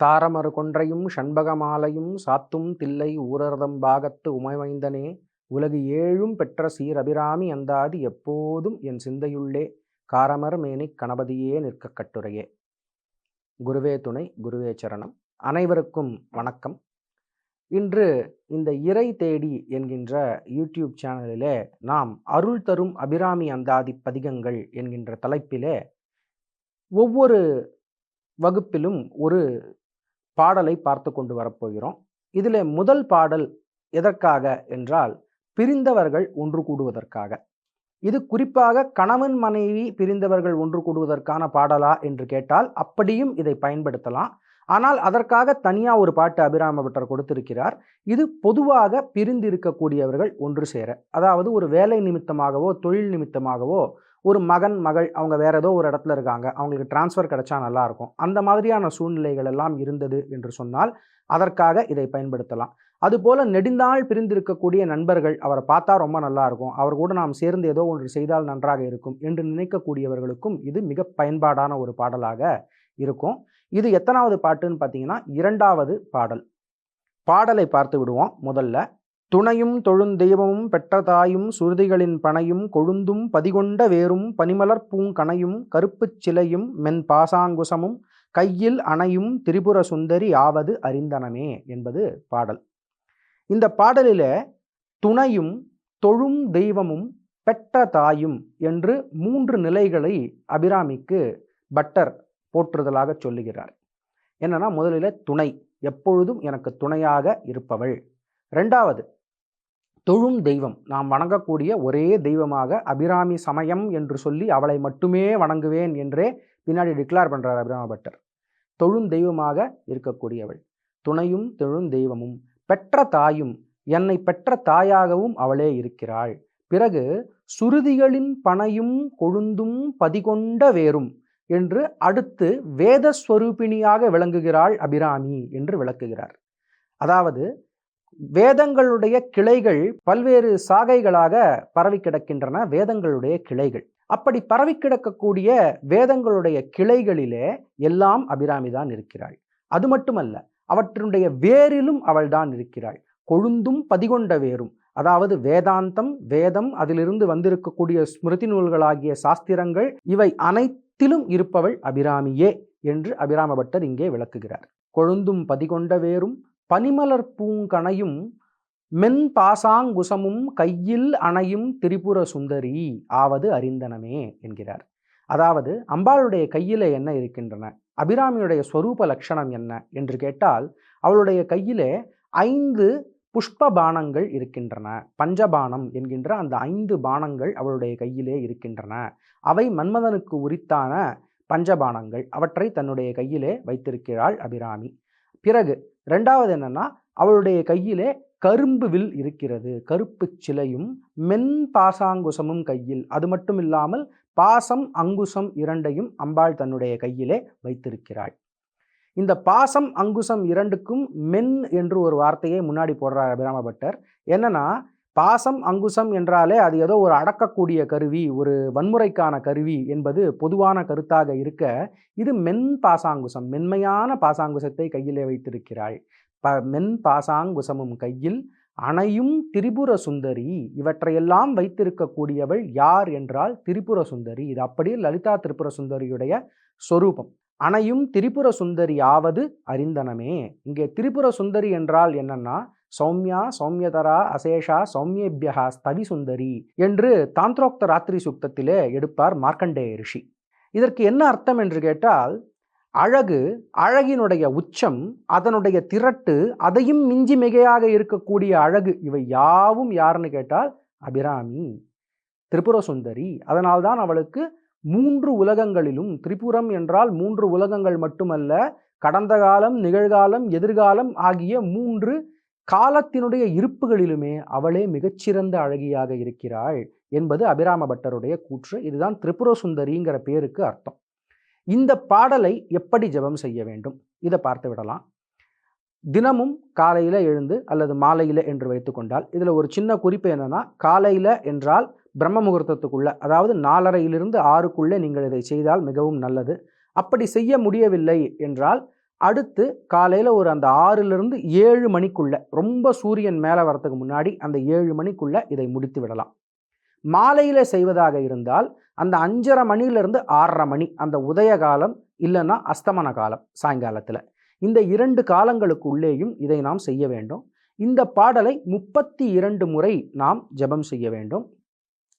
தாரமறு கொன்றையும் ஷண்பகமாலையும் சாத்தும் தில்லை ஊரர்தம் பாகத்து உமைமைந்தனே. உலகு ஏழும் பெற்ற சீரபிராமி அந்தாதி எப்போதும் என் சிந்தையுள்ளே. காரமர் மேனிக் கணபதியே நிற்க கட்டுரையே. குருவே துணை குருவே சரணம். அனைவருக்கும் வணக்கம். இன்று இந்த இறை தேடி என்கின்ற யூடியூப் சேனலிலே நாம் அருள் தரும் அபிராமி அந்தாதி பதிகங்கள் என்கின்ற தலைப்பிலே ஒவ்வொரு வகுப்பிலும் ஒரு பாடலை பார்த்து கொண்டு வரப்போகிறோம். இதில் முதல் பாடல் எதற்காக என்றால் பிரிந்தவர்கள் ஒன்று கூடுவதற்காக. இது குறிப்பாக கணவன் மனைவி பிரிந்தவர்கள் ஒன்று கூடுவதற்கான பாடலா என்று கேட்டால் அப்படியும் இதை பயன்படுத்தலாம். ஆனால் அதற்காக தனியாக ஒரு பாட்டு அபிராம பட்டர் கொடுத்திருக்கிறார். இது பொதுவாக பிரிந்து இருக்கக்கூடியவர்கள் ஒன்று சேர அதாவது ஒரு வேலை நிமித்தமாகவோ தொழில் நிமித்தமாகவோ ஒரு மகன் மகள் அவங்க வேறு ஏதோ ஒரு இடத்துல இருக்காங்க. அவங்களுக்கு டிரான்ஸ்ஃபர் கிடைச்சா நல்லாயிருக்கும் அந்த மாதிரியான சூழ்நிலைகள் எல்லாம் இருந்தது என்று சொன்னால் அதற்காக இதை பயன்படுத்தலாம். அதுபோல நெடுந்தாள் பிரிந்திருக்கக்கூடிய நண்பர்கள் அவரை பார்த்தா ரொம்ப நல்லா இருக்கும். அவர் கூட நாம் சேர்ந்து ஏதோ ஒன்று செய்தால் நன்றாக இருக்கும் என்று நினைக்கக்கூடியவர்களுக்கும் இது மிக பயன்பாடான ஒரு பாடலாக இருக்கும். இது எத்தனாவது பாட்டுன்னு பார்த்தீங்கன்னா இரண்டாவது பாடல். பாடலை பார்த்து விடுவோம் முதல்ல. துணையும் தொழுந்தெய்வமும் பெற்ற தாயும் சுருதிகளின் பனையும் கொழுந்தும் பதிகொண்ட வேரும் பனிமலர் பூங்கணையும் கருப்புச் சிலையும் மென் பாசாங்குசமும் கையில் அணையும் திரிபுர சுந்தரி ஆவது அறிந்தனமே என்பது பாடல். இந்த பாடலில துணையும் தொழும் தெய்வமும் பெற்ற தாயும் என்று மூன்று நிலைகளை அபிராமிக்கு பட்டர் போற்றுதலாக சொல்லுகிறார். என்னன்னா முதலில் துணை எப்பொழுதும் எனக்கு துணையாக இருப்பவள். ரெண்டாவது தொழும் தெய்வம். நாம் வணங்கக்கூடிய ஒரே தெய்வமாக அபிராமி சமயம் என்று சொல்லி அவளை மட்டுமே வணங்குவேன் என்றே பின்னாடி டிக்ளேர் பண்ணுறார் அபிராம பட்டர். தொழும் தெய்வமாக இருக்கக்கூடியவள். துணையும் தொழும் தெய்வமும். பெற்ற தாயும் என்னை பெற்ற தாயாகவும் அவளே இருக்கிறாள். பிறகு சுருதிகளின் பனையும் கொழுந்தும் பதிகொண்ட வேரும் என்று அடுத்து வேதஸ்வரூபிணியாக விளங்குகிறாள் அபிராமி என்று விளக்குகிறார். அதாவது வேதங்களுடைய கிளைகள் பல்வேறு சாகைகளாக பரவி கிடக்கின்றன வேதங்களுடைய கிளைகள். அப்படி பரவி கிடக்கக்கூடிய வேதங்களுடைய கிளைகளிலே எல்லாம் அபிராமி தான் இருக்கிறாள். அது மட்டுமல்ல அவற்றினுடைய வேரிலும் அவள்தான் இருக்கிறாள். கொழுந்தும் பதிகொண்ட வேரும். அதாவது வேதாந்தம் வேதம் அதிலிருந்து வந்திருக்கக்கூடிய ஸ்மிருதி நூல்களாகிய சாஸ்திரங்கள் இவை அனைத்திலும் இருப்பவள் அபிராமியே என்று அபிராம பட்டர் இங்கே விளக்குகிறார். கொழுந்தும் பதிகொண்ட வேரும் பனிமலர் பூங்கனையும் மென் பாசாங்குசமும் கையில் அணையும் திரிபுர சுந்தரி ஆவது அறிந்தனமே என்கிறார். அதாவது அம்பாளுடைய கையிலே என்ன இருக்கின்றன? அபிராமியுடைய ஸ்வரூப லட்சணம் என்ன என்று கேட்டால் அவளுடைய கையிலே ஐந்து புஷ்ப பானங்கள் இருக்கின்றன. பஞ்சபானம் என்கின்ற அந்த ஐந்து பானங்கள் அவளுடைய கையிலே இருக்கின்றன. அவை மன்மதனுக்கு உரித்தான பஞ்சபானங்கள். அவற்றை தன்னுடைய கையிலே வைத்திருக்கிறாள் அபிராமி. பிறகு ரெண்டாவது என்னென்னா அவளுடைய கையிலே கரும்பு வில் இருக்கிறது. கருப்பு சிலையும் மென் பாசாங்குசமும் கையில். அது மட்டும் இல்லாமல் பாசம் அங்குசம் இரண்டையும் அம்பாள் தன்னுடைய கையிலே வைத்திருக்கிறாள். இந்த பாசம் அங்குசம் இரண்டுக்கும் மென் என்று ஒரு வார்த்தையை முன்னாடி போடுறார் அபிராம பட்டர். என்னன்னா பாசம் அங்குசம் என்றாலே அது ஏதோ ஒரு அடக்கக்கூடிய கருவி ஒரு வன்முறைக்கான கருவி என்பது பொதுவான கருத்தாக இருக்க இது மென் பாசாங்குசம் மென்மையான பாசாங்குசத்தை கையிலே வைத்திருக்கிறாள். ப மென் பாசாங்குசமும் கையில் அணையும் திரிபுர சுந்தரி இவற்றையெல்லாம் வைத்திருக்கக்கூடியவள் யார் என்றால் திரிபுர சுந்தரி. இது அப்படியே லலிதா திரிபுர சுந்தரியுடைய சொரூபம். அணையும் திரிபுர சுந்தரி ஆவது அறிந்தனமே. இங்கே திரிபுர சுந்தரி என்றால் என்னன்னா சௌமியா சௌமியதரா அசேஷா சௌமியபியா ஸ்தவி சுந்தரி என்று தாந்திரோக்த ராத்திரி சுக்தத்திலே எடுப்பார் மார்க்கண்டேய ரிஷி. இதற்கு என்ன அர்த்தம் என்று கேட்டால் அழகு அழகினுடைய உச்சம் அதனுடைய திரட்டு அதையும் மிஞ்சி மிகையாக இருக்கக்கூடிய அழகு இவை யாவும் யாருன்னு கேட்டால் அபிராமி திரிபுர சுந்தரி அதனால்தான் அவளுக்கு மூன்று உலகங்களிலும் திரிபுரம் என்றால் மூன்று உலகங்கள் மட்டுமல்ல கடந்த காலம் நிகழ்காலம் எதிர்காலம் ஆகிய மூன்று காலத்தினுடைய இருப்புகளிலுமே அவளே மிகச்சிறந்த அழகியாக இருக்கிறாள் என்பது அபிராம பட்டருடைய கூற்று. இதுதான் திரிபுர சுந்தரிங்கிற பேருக்கு அர்த்தம். இந்த பாடலை எப்படி ஜெபம் செய்ய வேண்டும்? இதை பார்த்து விடலாம். தினமும் காலையில் எழுந்து அல்லது மாலையில் என்று வைத்துக்கொண்டால் இதில் ஒரு சின்ன குறிப்பு என்னென்னா காலையில் என்றால் பிரம்ம முகூர்த்தத்துக்குள்ளே அதாவது நாலரையிலிருந்து ஆறுக்குள்ளே நீங்கள் இதை செய்தால் மிகவும் நல்லது. அப்படி செய்ய முடியவில்லை என்றால் அடுத்து காலையில் ஒரு அந்த ஆறுலேருந்து ஏழு மணிக்குள்ள ரொம்ப சூரியன் மேலே வரத்துக்கு முன்னாடி அந்த ஏழு மணிக்குள்ள இதை முடித்து விடலாம். மாலையில் செய்வதாக இருந்தால் அந்த அஞ்சரை மணியிலிருந்து ஆறரை மணி அந்த உதய காலம் இல்லைன்னா அஸ்தமன காலம் சாயங்காலத்தில். இந்த இரண்டு காலங்களுக்குள்ளேயும் இதை நாம் செய்ய வேண்டும். இந்த பாடலை முப்பத்தி இரண்டு முறை நாம் ஜெபம் செய்ய வேண்டும்.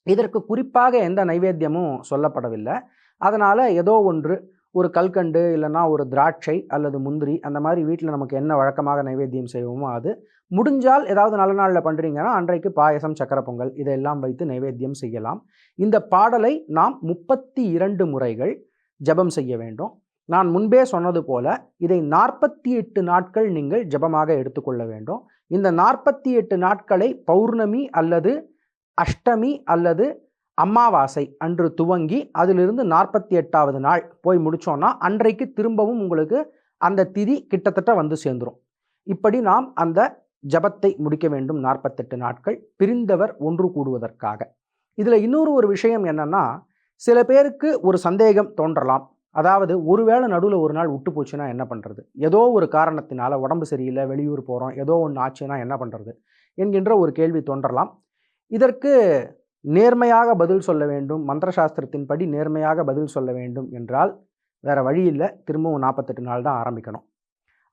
இதற்கு குறிப்பாக எந்த நைவேத்தியமும் சொல்லப்படவில்லை. அதனால் ஏதோ ஒன்று ஒரு கல்கண்டு இல்லைன்னா ஒரு திராட்சை அல்லது முந்திரி அந்த மாதிரி வீட்டில் நமக்கு என்ன வழக்கமாக நைவேத்தியம் செய்வோமோ அது. முடிஞ்சால் ஏதாவது நல்ல நாளில் பண்ணுறீங்கன்னா அன்றைக்கு பாயசம் சக்கரை பொங்கல் இதையெல்லாம் வைத்து நைவேத்தியம் செய்யலாம். இந்த பாடலை நாம் முப்பத்தி இரண்டு முறைகள் ஜெபம் செய்ய வேண்டும். நான் முன்பே சொன்னது போல இதை நாற்பத்தி எட்டு நாட்கள் நீங்கள் ஜெபமாக எடுத்துக்கொள்ள வேண்டும். இந்த நாற்பத்தி எட்டு நாட்களை பௌர்ணமி அல்லது அஷ்டமி அல்லது அமாவாசை அன்று துவங்கி அதிலிருந்து நாற்பத்தி எட்டாவது நாள் போய் முடித்தோன்னா அன்றைக்கு திரும்பவும் உங்களுக்கு அந்த திதி கிட்டத்தட்ட வந்து சேர்ந்துடும் இப்படி நாம் அந்த ஜபத்தை முடிக்க வேண்டும் நாற்பத்தெட்டு நாட்கள் பிரிந்தவர் ஒன்று கூடுவதற்காக. இதில் இன்னொரு ஒரு விஷயம் என்னென்னா சில பேருக்கு ஒரு சந்தேகம் தோன்றலாம். அதாவது ஒருவேளை நடுவில் ஒரு நாள் விட்டு போச்சுன்னா என்ன பண்ணுறது ஏதோ ஒரு காரணத்தினால உடம்பு சரியில்லை வெளியூர் போகிறோம் ஏதோ ஒன்று ஆச்சுன்னா என்ன பண்ணுறது என்கின்ற ஒரு கேள்வி தோன்றலாம். இதற்கு நேர்மையாக பதில் சொல்ல வேண்டும். மந்திர சாஸ்திரத்தின்படி நேர்மையாக பதில் சொல்ல வேண்டும் என்றால் வேற வழி இல்லை. திரும்பவும் நாற்பத்தெட்டு நாள் தான் ஆரம்பிக்கணும்.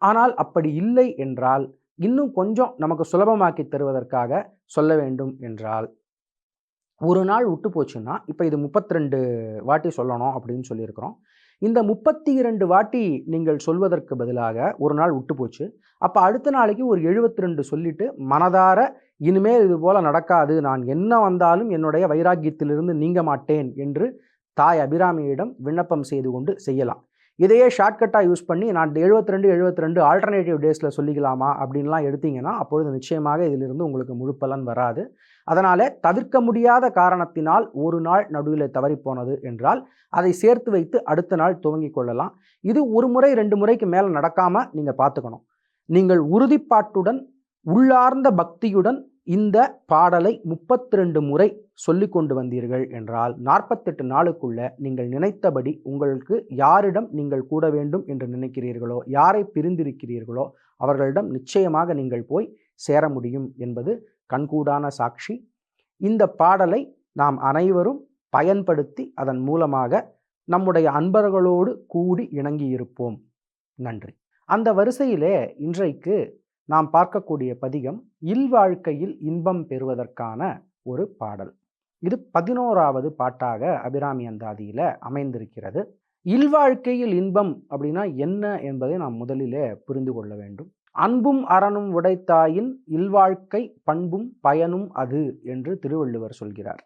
ஆனால் அப்படி இல்லை என்றால் இன்னும் கொஞ்சம் நமக்கு சுலபமாக்கி தருவதற்காக சொல்ல வேண்டும் என்றால் ஒரு நாள் விட்டு போச்சுன்னா இப்போ இது முப்பத்தி ரெண்டு வாட்டி சொல்லணும் அப்படின்னு சொல்லியிருக்கிறோம். இந்த முப்பத்தி இரண்டு வாட்டி நீங்கள் சொல்வதற்கு பதிலாக ஒரு நாள் விட்டு போச்சு. அப்போ அடுத்த நாளைக்கு ஒரு எழுபத்தி ரெண்டு சொல்லிட்டு மனதார இனிமேல் இது போல நடக்காது. நான் என்ன வந்தாலும் என்னுடைய வைராக்கியத்திலிருந்து நீங்க மாட்டேன் என்று தாய் அபிராமியிடம் விண்ணப்பம் செய்து கொண்டு செய்யலாம். இதையே ஷார்ட்கட்டாக யூஸ் பண்ணி நான் எழுபத்தி ரெண்டு எழுபத்தி ரெண்டு ஆல்டர்னேட்டிவ் டேஸில் சொல்லிக்கலாமா அப்படின்லாம் எடுத்தீங்கன்னா அப்பொழுது நிச்சயமாக இதிலிருந்து உங்களுக்கு முழு பலன் வராது. அதனால் தவிர்க்க முடியாத காரணத்தினால் ஒரு நாள் நடுவில் தவறிப்போனது போனது என்றால் அதை சேர்த்து வைத்து அடுத்த நாள் துவங்கிக் கொள்ளலாம். இது ஒரு முறை ரெண்டு முறைக்கு மேலே நடக்காமல் நீங்கள் பார்த்துக்கணும். நீங்கள் உறுதிப்பாட்டுடன் உள்ளார்ந்த பக்தியுடன் இந்த பாடலை முப்பத்தி ரெண்டு முறை சொல்லி கொண்டு வந்தீர்கள் என்றால் நாற்பத்தெட்டு நாளுக்குள்ள நீங்கள் நினைத்தபடி உங்களுக்கு யாரிடம் நீங்கள் கூட வேண்டும் என்று நினைக்கிறீர்களோ யாரை பிரிந்திருக்கிறீர்களோ அவர்களிடம் நிச்சயமாக நீங்கள் போய் சேர முடியும் என்பது கண்கூடான சாட்சி. இந்த பாடலை நாம் அனைவரும் பயன்படுத்தி அதன் மூலமாக நம்முடைய அன்பர்களோடு கூடி இணங்கி இருப்போம் நன்றி. அந்த வரிசையிலே இன்றைக்கு நாம் பார்க்கக்கூடிய பதிகம் இல்வாழ்க்கையில் இன்பம் பெறுவதற்கான ஒரு பாடல் இது பதினோராவது பாட்டாக அபிராமி அந்தாதியில் அமைந்திருக்கிறது. இல்வாழ்க்கையில் இன்பம் அப்படின்னா என்ன என்பதை நாம் முதலிலே புரிந்து கொள்ள வேண்டும். அன்பும் அறனும் உடைத்தாயின் இல்வாழ்க்கை பண்பும் பயனும் அது என்று திருவள்ளுவர் சொல்கிறார்.